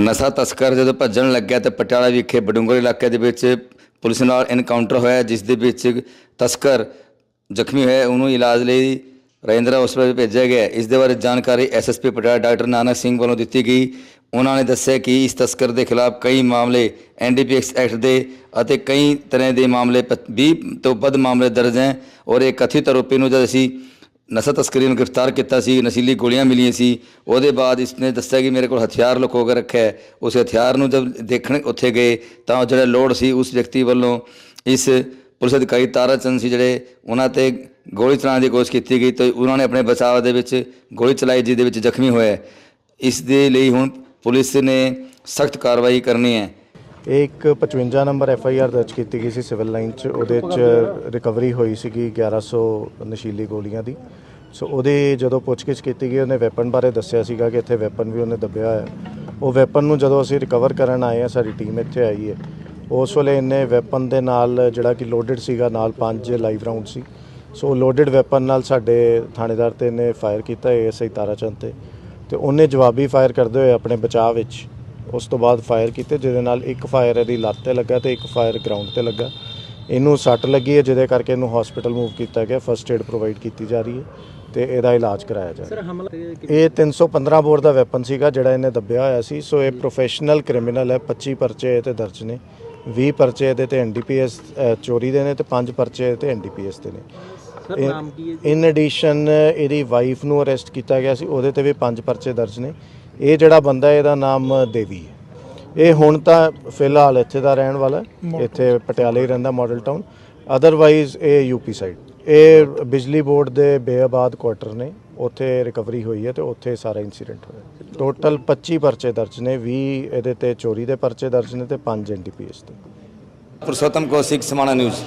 ਨਸ਼ਾ ਤਸਕਰ ਜਦੋਂ ਭੱਜਣ ਲੱਗਿਆ ਤੇ ਪਟਿਆਲਾ ਵਿਖੇ ਬਡੂੰਗਰ ਇਲਾਕੇ ਦੇ ਵਿੱਚ ਪੁਲਿਸ ਨਾਲ ਐਨਕਾਊਂਟਰ ਹੋਇਆ, ਜਿਸ ਦੇ ਵਿੱਚ ਤਸਕਰ ਜ਼ਖਮੀ ਹੋਇਆ ਉਹਨੂੰ ਇਲਾਜ ਲਈ ਰਜਿੰਦਰਾ ਹਸਪਤਾਲ ਭੇਜਿਆ ਗਿਆ। ਇਸ ਦੇ ਬਾਰੇ ਜਾਣਕਾਰੀ ਐਸਐਸਪੀ ਪਟਿਆਲਾ ਡਾਕਟਰ ਨਾਨਕ ਸਿੰਘ ਵੱਲੋਂ ਦਿੱਤੀ ਗਈ। ਉਹਨਾਂ ਨੇ ਦੱਸਿਆ ਕਿ ਇਸ ਤਸਕਰ ਦੇ ਖਿਲਾਫ ਕਈ ਮਾਮਲੇ ਐਨਡੀਪੀਐਕਸ ਐਕਟ ਦੇ ਅਤੇ ਕਈ ਤਰ੍ਹਾਂ ਦੇ ਮਾਮਲੇ, ਪ- 20 ਤੋਂ ਵੱਧ ਮਾਮਲੇ ਦਰਜ ਹੈ ਔਰ ਇਹ ਕਥਿਤ ਆਰੋਪੀ ਨੂੰ ਜਦ ਅਸੀਂ ਨਸ਼ਾ ਤਸਕਰੀ ਨੂੰ ਗ੍ਰਿਫਤਾਰ ਕੀਤਾ ਸੀ, ਨਸ਼ੀਲੀ ਗੋਲੀਆਂ ਮਿਲੀਆਂ ਸੀ। ਉਹਦੇ ਬਾਅਦ ਇਸਨੇ ਦੱਸਿਆ ਕਿ ਮੇਰੇ ਕੋਲ ਹਥਿਆਰ ਲੁਕੋ ਕੇ ਰੱਖਿਆ ਹੈ। ਉਸ ਹਥਿਆਰ ਨੂੰ ਜਦ ਦੇਖਣ ਉੱਥੇ ਗਏ, ਤਾਂ ਉਹ ਜਿਹੜਾ ਲੋੜ ਸੀ, ਉਸ ਵਿਅਕਤੀ ਵੱਲੋਂ ਇਸ ਪੁਲਿਸ ਅਧਿਕਾਰੀ ਤਾਰਾ ਚੰਦ ਸੀ, ਜਿਹੜੇ ਉਹਨਾਂ ਤੇ ਗੋਲੀ ਚਲਾਉਣ ਦੀ ਕੋਸ਼ਿਸ਼ ਕੀਤੀ ਗਈ, ਤੇ ਉਹਨਾਂ ਨੇ ਆਪਣੇ ਬਚਾਅ ਦੇ ਵਿੱਚ ਗੋਲੀ ਚਲਾਈ, ਜਿਹਦੇ ਵਿੱਚ ਜ਼ਖਮੀ ਹੋਇਆ ਇਸ ਦੇ ਲਈ ਹੁਣ ਪੁਲਿਸ ਨੇ ਸਖਤ ਕਾਰਵਾਈ ਕਰਨੀ ਹੈ। ਇਹ ਇੱਕ 55 ਨੰਬਰ ਐਫ ਆਈ ਆਰ ਦਰਜ ਕੀਤੀ ਗਈ ਸੀ ਸਿਵਲ ਲਾਈਨ 'ਚ। ਉਹਦੇ 'ਚ ਰਿਕਵਰੀ ਹੋਈ ਸੀਗੀ 1100 ਨਸ਼ੀਲੀ ਗੋਲੀਆਂ ਦੀ। ਸੋ ਉਹਦੀ ਜਦੋਂ ਪੁੱਛਗਿੱਛ ਕੀਤੀ ਗਈ, ਉਹਨੇ ਵੈਪਨ ਬਾਰੇ ਦੱਸਿਆ ਸੀਗਾ ਕਿ ਇੱਥੇ ਵੈਪਨ ਵੀ ਉਹਨੇ ਦੱਬਿਆ ਹੋਇਆ। ਉਹ ਵੈਪਨ ਨੂੰ ਜਦੋਂ ਅਸੀਂ ਰਿਕਵਰ ਕਰਨ ਆਏ ਆ ਸਾਡੀ ਟੀਮ ਇੱਥੇ ਆਈ ਹੈ। ਉਸ ਵੇਲੇ ਇਹਨੇ ਵੈਪਨ ਦੇ ਨਾਲ ਜਿਹੜਾ ਕਿ ਲੋਡਡ ਸੀਗਾ, ਨਾਲ ਪੰਜ ਲਾਈਵ ਰਾਉਂਡ ਸੀ। ਸੋ ਲੋਡਡ ਵੈਪਨ ਨਾਲ ਸਾਡੇ ਥਾਣੇਦਾਰ ਤੇ ਇਹਨੇ ਫਾਇਰ ਕੀਤਾ ਏਐਸਆਈ ਤਾਰਾਚੰਦ ਤੇ। ਤੇ ਉਹਨੇ ਜਵਾਬੀ ਫਾਇਰ ਕਰਦੇ ਹੋਏ ਆਪਣੇ ਬਚਾਅ ਵਿੱਚ ਉਸ ਤੋਂ ਬਾਅਦ ਫਾਇਰ ਕੀਤੇ ਜਿਹਦੇ ਨਾਲ ਇੱਕ ਫਾਇਰ ਇਹਦੀ ਲੱਤ ਤੇ ਲੱਗਾ ਤੇ ਇੱਕ ਫਾਇਰ ਗਰਾਊਂਡ ਤੇ ਲੱਗਾ। ਇਹਨੂੰ ਸੱਟ ਲੱਗੀ ਹੈ ਜਿਹਦੇ ਕਰਕੇ ਇਹਨੂੰ ਹਸਪੀਟਲ ਮੂਵ ਕੀਤਾ ਗਿਆ ਫਰਸਟ ਏਡ ਪ੍ਰੋਵਾਈਡ ਕੀਤੀ ਜਾ ਰਹੀ ਹੈ ਤੇ ਇਹਦਾ ਇਲਾਜ ਕਰਾਇਆ ਜਾ ਰਿਹਾ। ਸਰ ਹਮਲਾ ਇਹ 315 ਬੋਰ ਦਾ ਵੈਪਨ ਸੀਗਾ ਜਿਹੜਾ ਇਹਨੇ ਦੱਬਿਆ ਹੋਇਆ ਸੀ। ਸੋ ਇਹ ਪ੍ਰੋਫੈਸ਼ਨਲ ਕ੍ਰਿਮੀਨਲ ਹੈ 25 ਪਰਚੇ ਤੇ ਦਰਜ ਨੇ 20 ਪਰਚੇ ਇਹਦੇ ਤੇ ਐਨਡੀਪੀਐਸ ਚੋਰੀ ਦੇ ਨੇ ਤੇ 5 ਪਰਚੇ ਇਹਦੇ ਤੇ ਐਨਡੀਪੀਐਸ ਦੇ ਨੇ। ਇਨ ਐਡੀਸ਼ਨ ਇਹਦੀ ਵਾਈਫ ਨੂੰ ਅਰੈਸਟ ਕੀਤਾ ਗਿਆ ਸੀ ਉਹਦੇ ਤੇ ਵੀ ਪੰਜ ਪਰਚੇ ਦਰਜ ਨੇ। ਇਹ ਜਿਹੜਾ ਬੰਦਾ ਹੈ, ਇਹਦਾ ਨਾਮ ਦੇਵੀ ਹੈ। ਇਹ ਹੁਣ ਤਾਂ ਫਿਲਹਾਲ ਇੱਥੇ ਦਾ ਰਹਿਣ ਵਾਲਾ ਹੈ। ਇੱਥੇ ਪਟਿਆਲੇ ਹੀ ਰਹਿੰਦਾ ਮਾਡਲ ਟਾਊਨ ਅਦਰਵਾਈਜ਼ ਇਹ ਯੂਪੀ ਸਾਈਡ ਇਹ ਬਿਜਲੀ ਬੋਰਡ ਦੇ ਬੇਆਬਾਦ ਕੁਆਟਰ ਨੇ। ਉੱਥੇ ਰਿਕਵਰੀ ਹੋਈ ਹੈ ਤੇ ਉੱਥੇ ਸਾਰਾ ਇਨਸੀਡੈਂਟ ਹੋਇਆ। ਟੋਟਲ 25 ਪਰਚੇ ਦਰਜ ਨੇ 20 ਇਹਦੇ ਤੇ ਚੋਰੀ ਦੇ ਪਰਚੇ ਦਰਜ ਨੇ ਤੇ 5 ਐਨਡੀਪੀਐਸ ਦੇ ਪੁਰਸ਼ੋਤਮ ਕੌਸ਼ਿਕ ਸਮਾਣਾ ਨਿਊਜ਼